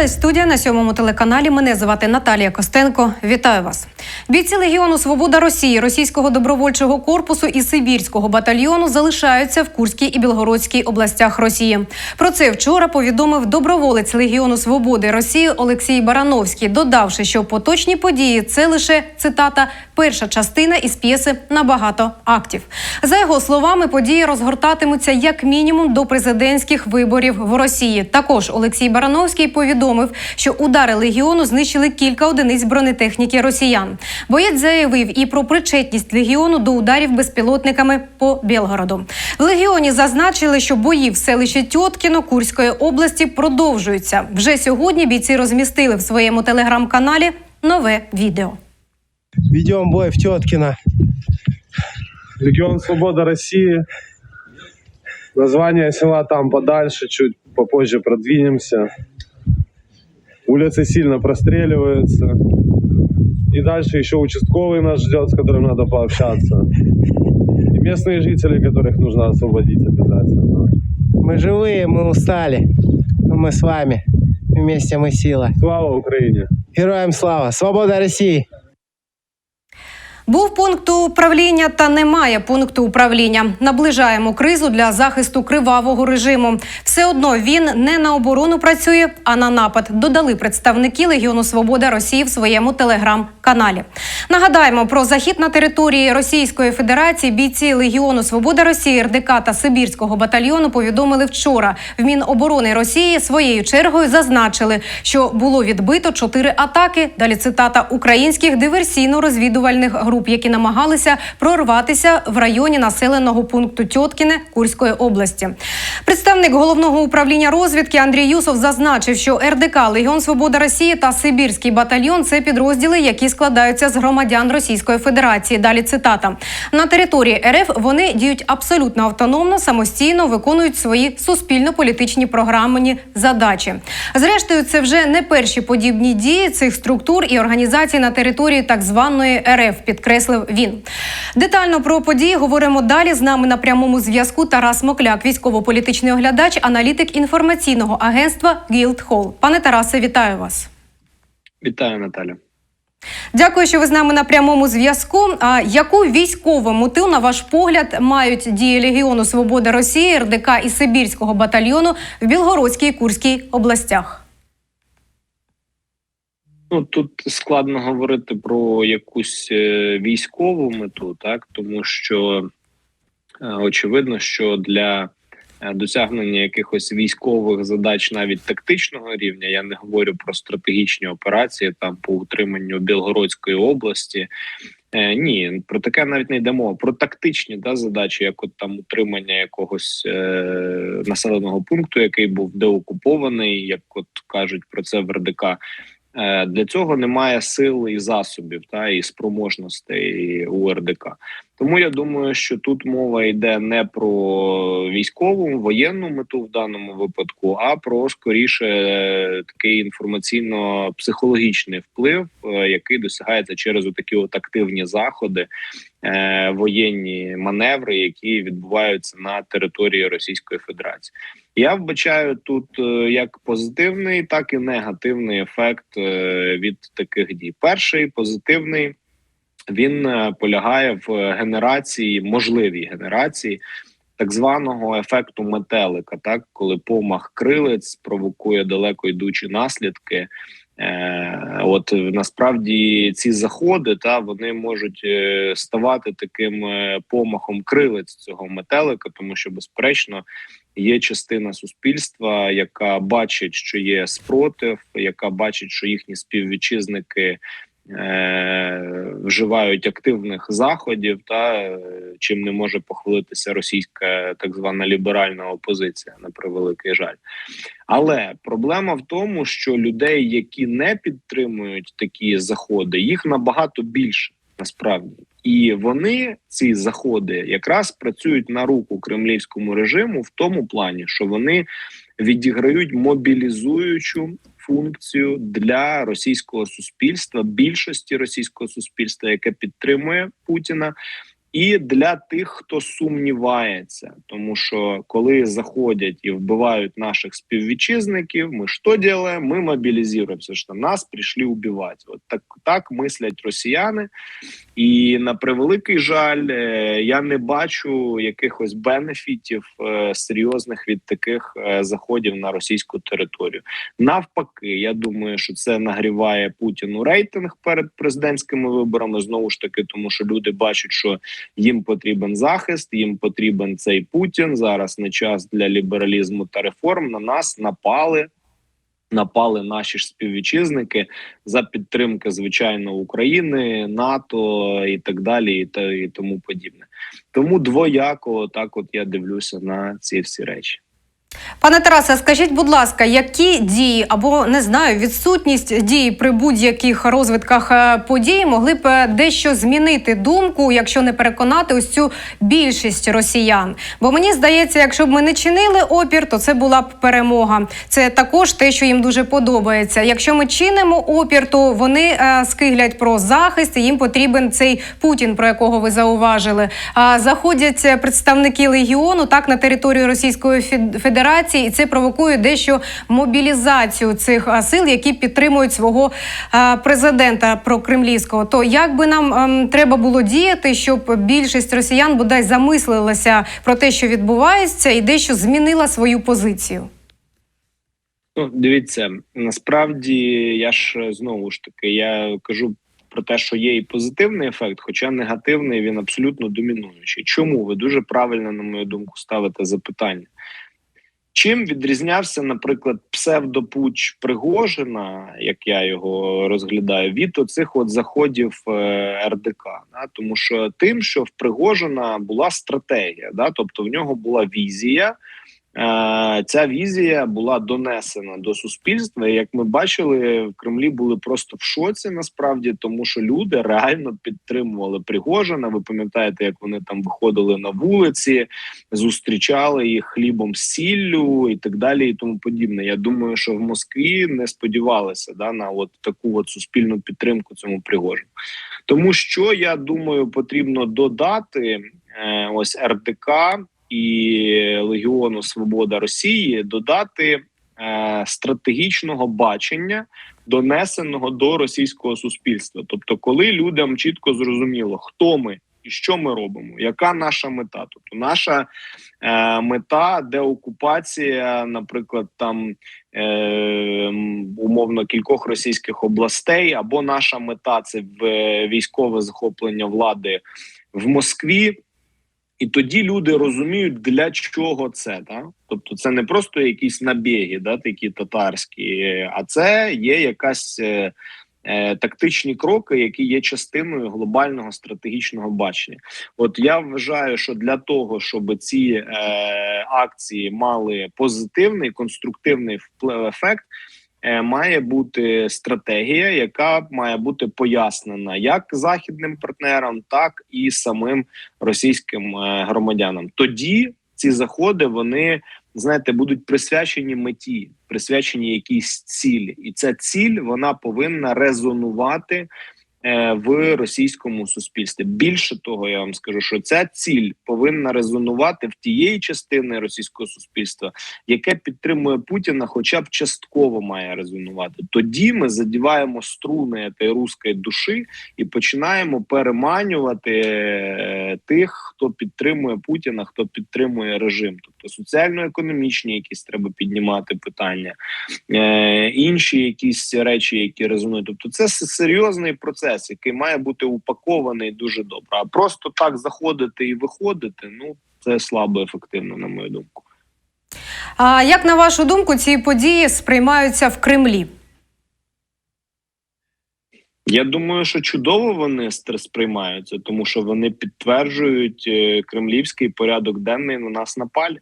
Це Лесь студія на сьомому телеканалі. Мене звати Наталія Костенко. Вітаю вас. Бійці Легіону Свобода Росії, російського добровольчого корпусу і Сибірського батальйону залишаються в Курській і Білгородській областях Росії. Про це вчора повідомив доброволець Легіону Свободи Росії Олексій Барановський, додавши, що поточні події це лише цитата перша частина із п'єси на багато актів. За його словами, події розгортатимуться як мінімум до президентських виборів в Росії. Також Олексій Барановський повідомив, що удари легіону знищили кілька одиниць бронетехніки росіян. Боєць заявив і про причетність легіону до ударів безпілотниками по Білгороду. В легіоні зазначили, що бої в селищі Тьоткіно Курської області продовжуються. Вже сьогодні бійці розмістили в своєму телеграм-каналі нове відео. Ведем бой в Теткино. Регион Свобода России. Название села там подальше, чуть попозже продвинемся. Улицы сильно простреливаются. И дальше еще участковый нас ждет, с которым надо пообщаться. И местные жители, которых нужно освободить обязательно. Мы живые, мы устали. Но мы с вами. Вместе мы сила. Слава Украине! Героям слава! Свобода России! Був пункт управління та немає пункту управління. Наближаємо кризу для захисту кривавого режиму. Все одно він не на оборону працює, а на напад. Додали представники Легіону Свобода Росії в своєму телеграм-каналі. Нагадаємо про захід на території Російської Федерації. Бійці Легіону Свобода Росії, РДК та Сибірського батальйону повідомили вчора. В Міноборони Росії своєю чергою зазначили, що було відбито чотири атаки. Далі цитата українських диверсійно-розвідувальних груп, які намагалися прорватися в районі населеного пункту Тьоткіне Курської області. Представник головного управління розвідки Андрій Юсов зазначив, що РДК Легіон Свобода Росії та Сибірський батальйон це підрозділи, які складаються з громадян Російської Федерації. Далі цитата на території РФ вони діють абсолютно автономно, самостійно виконують свої суспільно-політичні програмні задачі. Зрештою, це вже не перші подібні дії цих структур і організацій на території так званої РФ, підкреслив він. Детально про події говоримо далі. З нами на прямому зв'язку Тарас Мокляк, військово-політичний оглядач, аналітик інформаційного агентства Guildhall. Пане Тарасе, вітаю вас. Вітаю, Наталя. Дякую, що ви з нами на прямому зв'язку. А яку військову мету, на ваш погляд, мають дії Легіону Свобода Росії, РДК і Сибірського батальйону в Білгородській і Курській областях? Ну тут складно говорити про якусь е, військову мету, так тому що е, очевидно, що для досягнення якихось військових задач, навіть тактичного рівня, я не говорю про стратегічні операції там по утриманню Білгородської області. Е, ні, про таке навіть не йде мова. Про тактичні да, задачі, як от там утримання якогось е, населеного пункту, який був деокупований, як от кажуть про це в РДК. Е, Для цього немає сил і засобів та і спроможностей у РДК. Тому я думаю, що тут мова йде не про військову воєнну мету в даному випадку, а про скоріше е, такий інформаційно-психологічний вплив, е, який досягається через такі от активні заходи, е, воєнні маневри, які відбуваються на території Російської Федерації. Я вбачаю тут е, як позитивний, так і негативний ефект е, від таких дій. Перший позитивний він е, полягає в генерації, можливій генерації так званого ефекту метелика, так коли помах крилець провокує далеко йдучі наслідки. Е, От насправді ці заходи та вони можуть е, ставати таким е, помахом крилець цього метелика, тому що безперечно є частина суспільства, яка бачить, що є спротив, яка бачить, що їхні співвітчизники вживають активних заходів, та е, чим не може похвалитися російська так звана ліберальна опозиція на превеликий жаль. Але проблема в тому, що людей, які не підтримують такі заходи, їх набагато більше насправді, і вони ці заходи якраз працюють на руку кремлівському режиму в тому плані, що вони відіграють мобілізуючу функцію для російського суспільства, більшості російського суспільства, яке підтримує Путіна. і для тих, хто сумнівається, тому що коли заходять і вбивають наших співвітчизників, ми що робимо? Ми мобілізуємося, що нас прийшли убивати. От так, так мислять росіяни, і на превеликий жаль, е, я не бачу якихось бенефітів е, серйозних від таких е, заходів на російську територію. Навпаки, я думаю, що це нагріває Путіну рейтинг перед президентськими виборами. Знову ж таки, тому що люди бачать, що їм потрібен захист, їм потрібен цей Путін. Зараз не час для лібералізму та реформ. На нас напали. Напали наші ж співвітчизники за підтримки, звичайно, України, НАТО і так далі, і, та, і тому подібне. Тому двояко так, от я дивлюся на ці всі речі. Пане Тарасе, скажіть, будь ласка, які дії або не знаю, відсутність дій при будь-яких розвитках е, подій могли б е, дещо змінити думку, якщо не переконати ось цю більшість росіян? Бо мені здається, якщо б ми не чинили опір, то це була б перемога. Це також те, що їм дуже подобається. Якщо ми чинимо опір, то вони е, скиглять про захист. і Їм потрібен цей Путін, про якого ви зауважили. А заходять представники легіону так на територію Російської Фед- Федерації, і це провокує дещо мобілізацію цих сил, які підтримують свого президента прокремлівського. То як би нам ем, треба було діяти, щоб більшість росіян бодай замислилася про те, що відбувається, і дещо змінила свою позицію? Ну, дивіться, насправді я ж е, знову ж таки я кажу про те, що є і позитивний ефект, хоча негативний він абсолютно домінуючий. Чому ви дуже правильно, на мою думку, ставите запитання? Чим відрізнявся, наприклад, псевдопуч Пригожина, як я його розглядаю, від оцих от заходів е, РДК? Да? Тому що тим, що в Пригожина була стратегія, да? тобто в нього була візія. Е, Ця візія була донесена до суспільства. і, Як ми бачили, в Кремлі були просто в шоці насправді, тому що люди реально підтримували Пригожина. Ви пам'ятаєте, як вони там виходили на вулиці, зустрічали їх хлібом з сіллю і так далі, і тому подібне. Я думаю, що в Москві не сподівалися да, на от таку от суспільну підтримку цьому Пригожину. Тому що я думаю, потрібно додати е, ось РДК і Легіону Свобода Росії додати е, стратегічного бачення, донесеного до російського суспільства. Тобто, коли людям чітко зрозуміло, хто ми і що ми робимо, яка наша мета? Тобто, наша е, мета деокупація, наприклад, там е, умовно кількох російських областей, або наша мета це е, військове захоплення влади в Москві. І тоді люди розуміють, для чого це. Да? Тобто, це не просто якісь набіги, да, такі татарські, а це є якась е, е, тактичні кроки, які є частиною глобального стратегічного бачення. От я вважаю, що для того, щоб ці е, акції мали позитивний конструктивний ефект. Е, Має бути стратегія, яка має бути пояснена як західним партнерам, так і самим російським е, громадянам. Тоді ці заходи вони знаєте будуть присвячені меті, присвячені якійсь цілі, і ця ціль вона повинна резонувати в російському суспільстві. Більше того, я вам скажу, що ця ціль повинна резонувати в тієї частини російського суспільства, яке підтримує Путіна, хоча б частково має резонувати. Тоді ми задіваємо струни тієї руської душі і починаємо переманювати е, тих, хто підтримує Путіна, хто підтримує режим, тобто соціально-економічні якісь треба піднімати питання, е, інші якісь речі, які резонують. Тобто, це серйозний процес, який має бути упакований дуже добре. А просто так заходити і виходити, ну це слабо ефективно, на мою думку. А як на вашу думку, ці події сприймаються в Кремлі? Я думаю, що чудово вони сприймаються, тому що вони підтверджують е, кремлівський порядок денний на нас напалі.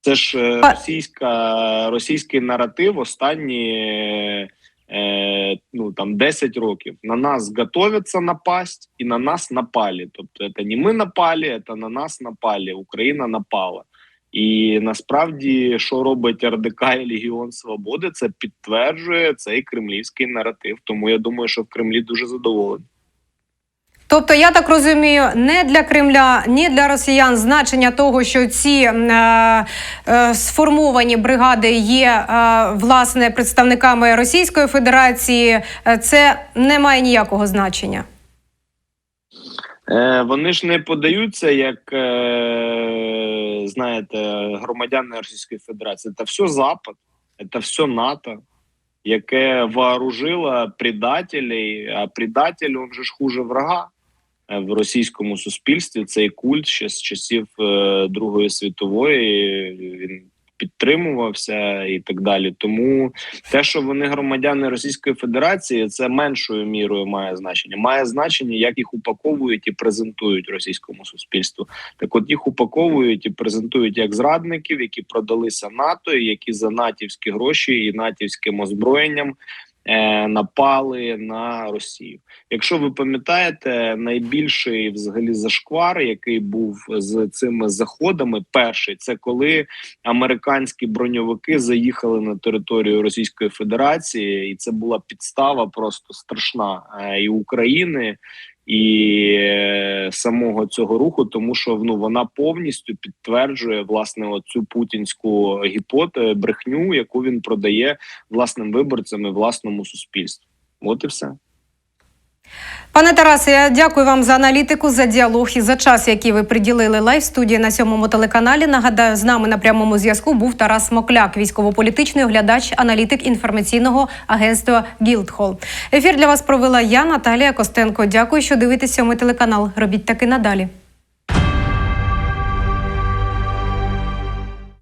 Це ж е, російська, російський наратив останні е, ну, там, 10 років. На нас готовятся напасть і на нас напали. Тобто, це не ми напали, це на нас напали. Україна напала. І насправді, що робить РДК і Легіон Свободи, це підтверджує цей кремлівський наратив. Тому я думаю, що в Кремлі дуже задоволені. Тобто, я так розумію, не для Кремля, ні для росіян значення того, що ці е, е, сформовані бригади є е, власне представниками Російської Федерації, е, це не має ніякого значення. Е, вони ж не подаються як, е, знаєте, громадяни Російської Федерації. Це все Запад, це все НАТО, яке вооружило предателей, а предатель, он же ж хуже врага в російському суспільстві. Цей культ ще з часів е, Другої світової він підтримувався і так далі. Тому те, що вони громадяни Російської Федерації, це меншою мірою має значення. Має значення, як їх упаковують і презентують російському суспільству. Так, от їх упаковують і презентують як зрадників, які продалися НАТО, які за натівські гроші і натівським озброєнням. Е, Напали на Росію. Якщо ви пам'ятаєте, найбільший взагалі зашквар, який був з цими заходами, перший це коли американські броньовики заїхали на територію Російської Федерації, і це була підстава просто страшна е, і України. І е, самого цього руху, тому що ну вона повністю підтверджує власне оцю путінську гіпотезу, брехню, яку він продає власним виборцям і власному суспільству. От і все. Пане Тарасе, я дякую вам за аналітику, за діалог і за час, який ви приділили лайв студії на сьомому телеканалі. Нагадаю, з нами на прямому зв'язку був Тарас Мокляк, військово-політичний оглядач, аналітик інформаційного агентства Гілдхол. Ефір для вас провела я, Наталія Костенко. Дякую, що дивитесь сьомий телеканал. Робіть таки надалі.